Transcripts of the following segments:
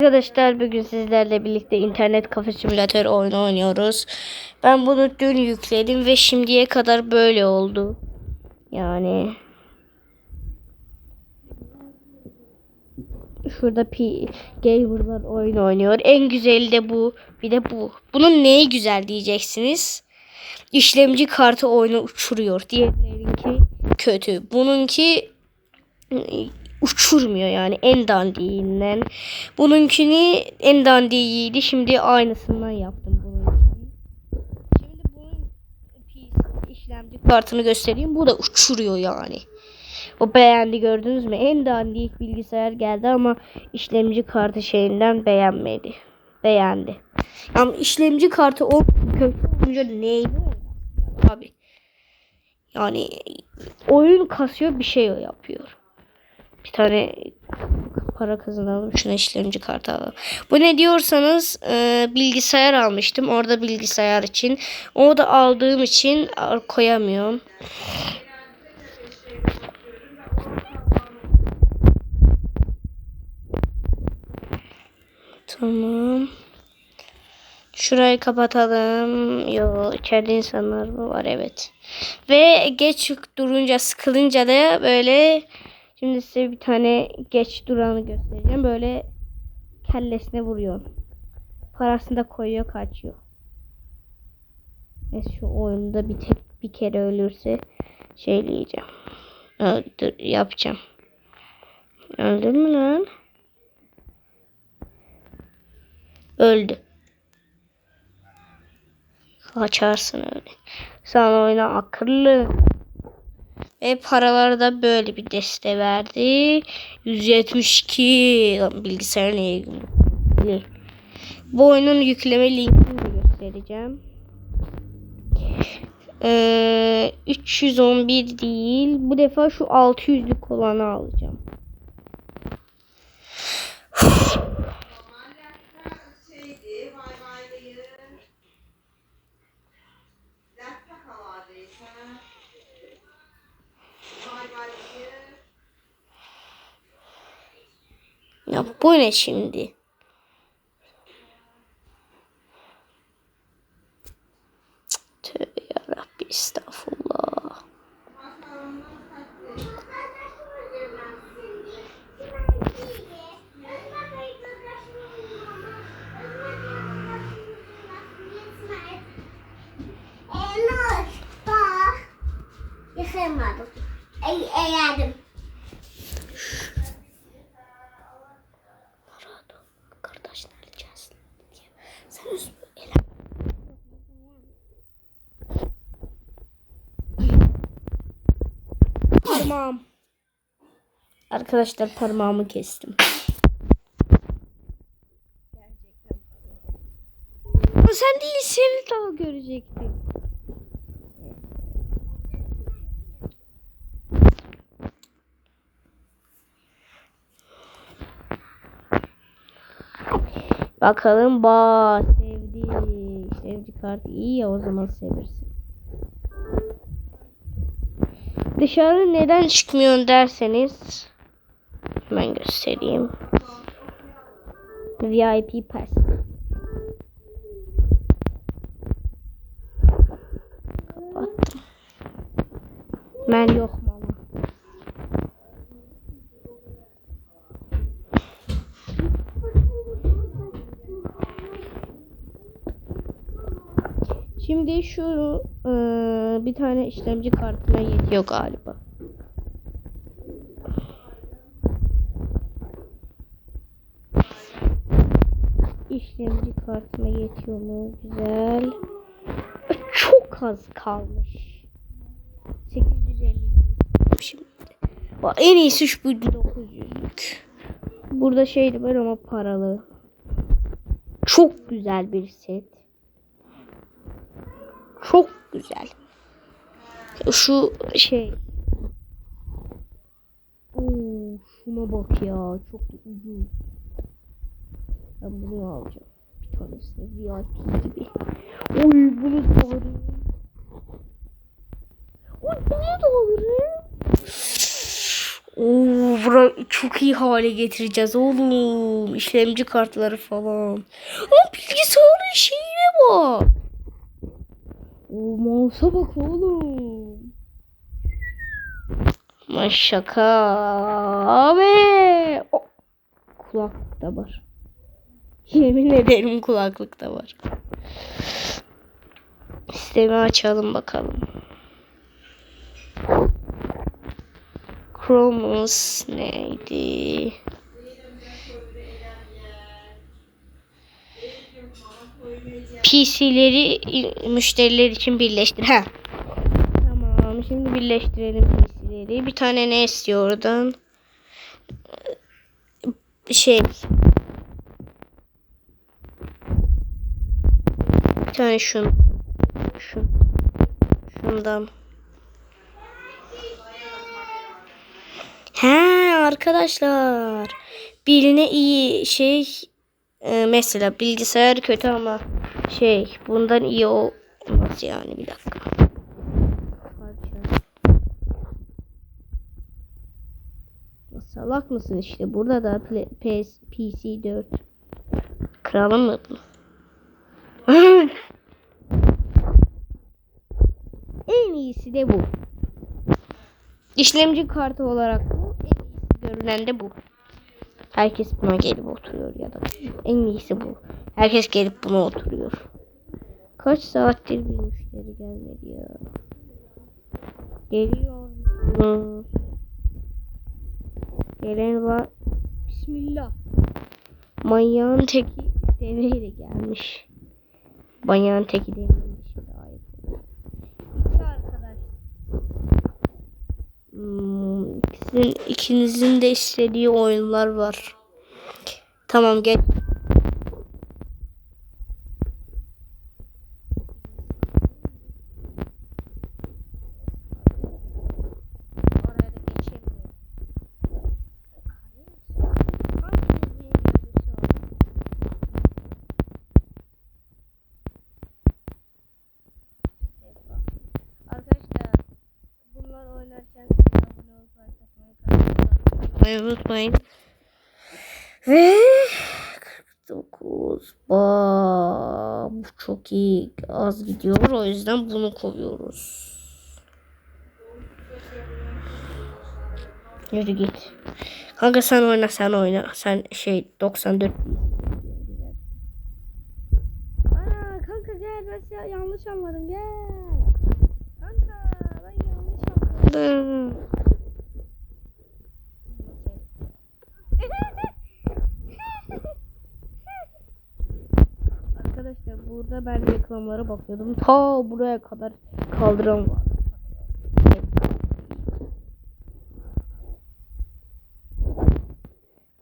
Arkadaşlar bugün sizlerle birlikte internet kafe simülatör oyunu oynuyoruz. Ben bunu dün yükledim ve şimdiye kadar böyle oldu. Yani şurada P gamerlar oyun oynuyor. En güzeli de bu. Bir de bu. Bunun neyi güzel diyeceksiniz? İşlemci kartı oyunu uçuruyor. Diğerlerinki kötü. Bununki uçurmuyor yani en dandiğinden. Bununkini en dandiğiydi. Şimdi aynısından yaptım bununkini. Şimdi bunun işlemci kartını göstereyim. Bu da uçuruyor yani. O beğendi gördünüz mü? En dandik bilgisayar geldi ama işlemci kartı şeyinden beğenmedi. Beğendi. Ama işlemci kartı o kötü olunca neydi? Abi. Yani oyun kasıyor bir şey yapıyor. Bir tane para kazanalım. Şuna işlemci kartı alalım. Bu ne diyorsanız e, bilgisayar almıştım. Orada bilgisayar için. O da aldığım için koyamıyorum. Tamam. Şurayı kapatalım. Yo içeride insanlar mı var? Evet. Ve geç durunca sıkılınca da böyle şimdi size bir tane geç duranı göstereceğim. Böyle kellesine vuruyor. Parasını da koyuyor kaçıyor. Neyse şu oyunda bir tek bir kere ölürse şeyleyeceğim. Öldür yapacağım. Öldün mü lan? Öldü. Kaçarsın öyle. Sen oyna akıllı. Ve paraları da böyle bir deste verdi. 172 Lan bilgisayar neye ilgili? Bu oyunun yükleme linkini de göstereceğim. Ee, 311 değil. Bu defa şu 600'lük olanı alacağım. Ya bu ne şimdi? Tövbe yarabbi estağfurullah. Yıkamadım. Eğerdim. Arkadaşlar parmağımı kestim. Ama sen değil seni daha görecektim. Bakalım ba sevdi. İşlemci kartı iyi ya o zaman seversin. Dışarı neden çıkmıyorsun derseniz hemen göstereyim. VIP pass. Ben yok mama. Şimdi şu e, bir tane işlemci kartına yetiyor galiba. Kartına yetiyor mu? Güzel. Çok az kalmış. 850 şimdi. En iyisi şu bu 900'lük. Burada şeydi var ama paralı. Çok güzel bir set. Çok güzel. Şu şey. Oo, şuna bak ya. Çok ucuz. Ben bunu alacağım. Bir tanesini VIP gibi. Oy bunu da alırım. Oy bunu da alırım. Oo bura çok iyi hale getireceğiz oğlum. İşlemci kartları falan. Ama bilgisayarın şeyine bak. O mouse'a bak oğlum. Maşaka abi. O, kulaklık da var. Yemin ederim kulaklık da var. Sistemi açalım bakalım. Chromus neydi? PC'leri müşteriler için birleştir. Ha. Tamam. Şimdi birleştirelim PC'leri. Bir tane ne istiyor oradan? Şey. Tane şun. Şun. Şundan. He arkadaşlar. Birine iyi şey e, mesela bilgisayar kötü ama şey bundan iyi olmaz yani bir dakika. Salak mısın işte burada da PS, PC 4 Kralım mı bu? en iyisi de bu. İşlemci kartı olarak bu. En iyisi görünen de bu. Herkes buna gelip oturuyor ya da en iyisi bu. Herkes gelip buna oturuyor. Kaç saattir bir müşteri gelmedi ya. Geliyor musunuz? Gelen var. Bismillah. Manyağın teki deneyle gelmiş. Manyağın teki deneyle İkisinin, ikinizin de istediği oyunlar var. Tamam gel. Arkadaşlar bunlar oynarken size abone olup like atmayı, kanalıma abone olmayı unutmayın. Ve 49 Ba, bu çok iyi az gidiyor o yüzden bunu koyuyoruz. Yürü git. Kanka sen oyna sen oyna. Sen şey 94 Aa kanka gel ben size yanlış anladım gel. Kanka ben yanlış anladım. Arkadaşlar burada ben bakıyordum. Ta buraya kadar kaldıran var.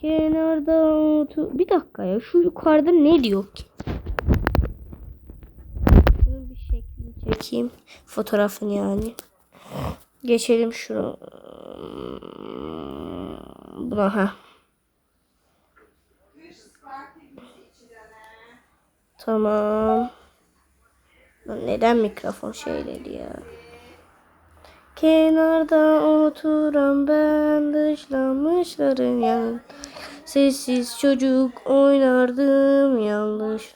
Kenarda otur. Bir dakika ya şu yukarıda ne diyor ki? Şunun bir şeklini çekeyim. Fotoğrafını yani. Geçelim şunu. Buna ha. Tamam. Neden mikrofon şey ya? Kenarda oturan ben dışlanmışların yan. Sessiz çocuk oynardım yanlış.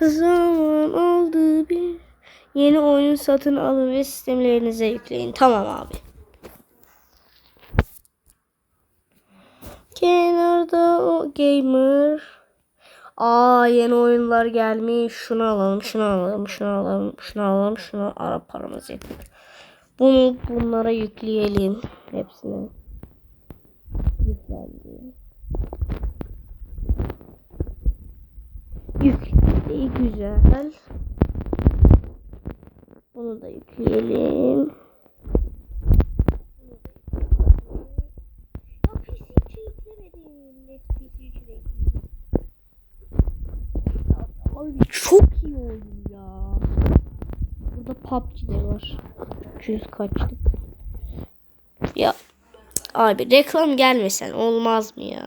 Zaman oldu bir. Yeni oyun satın alın ve sistemlerinize yükleyin. Tamam abi. Kenarda o gamer. Aa yeni oyunlar gelmiş. Şunu alalım, şunu alalım, şunu alalım, şunu alalım, şunu ara paramız yetmiyor. Bunu bunlara yükleyelim. Hepsini. Yüklendi. Yüklendi. Güzel. Bunu da yükleyelim. Ya PC 3'e yüklemedim. Net PC 3'e de ekleyeyim. Ya, Abi çok iyi oyun ya. Burada PUBG de var. 300 kaçtık. Ya abi reklam gelmesen olmaz mı ya?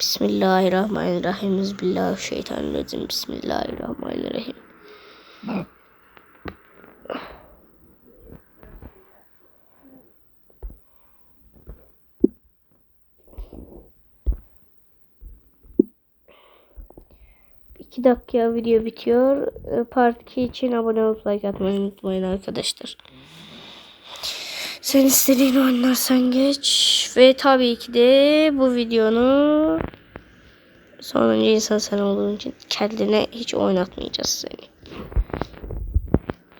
Bismillahirrahmanirrahim. Bismillahirrahmanirrahim. Bismillahirrahmanirrahim. 2 dakika video bitiyor. Ee, Part 2 için abone olup like atmayı unutmayın arkadaşlar. Sen istediğin oyunlar sen geç. Ve tabii ki de bu videonu sonuncu insan sen olduğun için kendine hiç oynatmayacağız seni.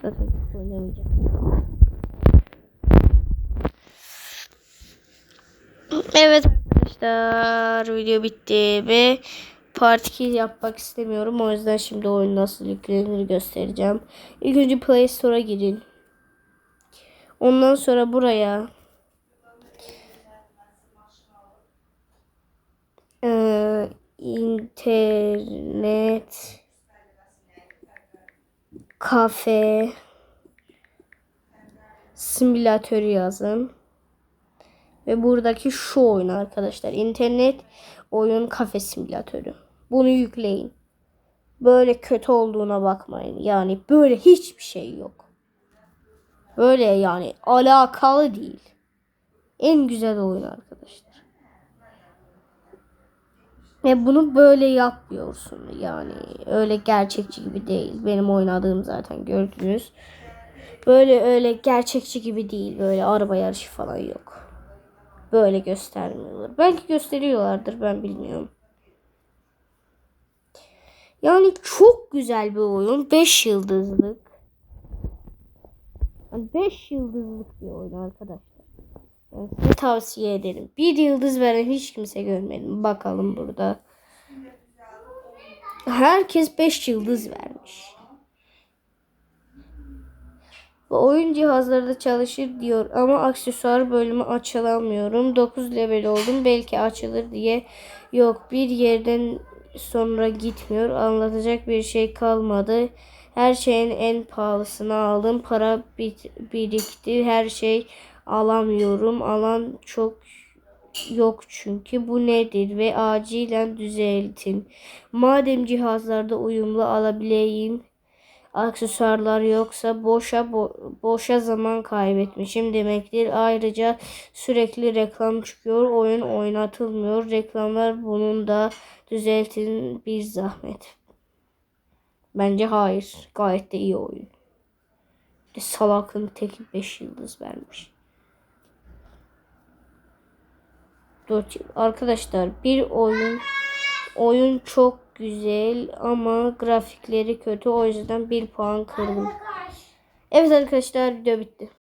Zaten oynamayacağım. Evet arkadaşlar video bitti ve part 2 yapmak istemiyorum. O yüzden şimdi oyun nasıl yüklenir göstereceğim. İlk önce Play Store'a girin. Ondan sonra buraya eee, internet kafe simülatörü yazın. Ve buradaki şu oyun arkadaşlar. internet oyun kafe simülatörü. Bunu yükleyin. Böyle kötü olduğuna bakmayın. Yani böyle hiçbir şey yok. Böyle yani alakalı değil. En güzel oyun arkadaşlar. Ve bunu böyle yapmıyorsun. Yani öyle gerçekçi gibi değil. Benim oynadığım zaten gördünüz. Böyle öyle gerçekçi gibi değil. Böyle araba yarışı falan yok. Böyle göstermiyorlar. Belki gösteriyorlardır ben bilmiyorum. Yani çok güzel bir oyun. 5 yıldızlık. 5 yıldızlık bir oyun arkadaşlar. Yani tavsiye ederim. Bir yıldız veren hiç kimse görmedim. Bakalım burada. Herkes 5 yıldız vermiş. Bu oyun cihazlarda çalışır diyor ama aksesuar bölümü açılamıyorum. 9 level oldum belki açılır diye. Yok bir yerden sonra gitmiyor. Anlatacak bir şey kalmadı. Her şeyin en pahalısını aldım. Para birikti. Her şey alamıyorum. Alan çok yok çünkü bu nedir ve acilen düzeltin. Madem cihazlarda uyumlu alabileyim aksesuarlar yoksa boşa bo- boşa zaman kaybetmişim demektir. Ayrıca sürekli reklam çıkıyor. Oyun oynatılmıyor. Reklamlar bunun da düzeltin bir zahmet. Bence hayır. Gayet de iyi oyun. Bir salakın teki 5 yıldız vermiş. 4 Arkadaşlar bir oyun oyun çok güzel ama grafikleri kötü o yüzden bir puan kırdım. Evet arkadaşlar video bitti.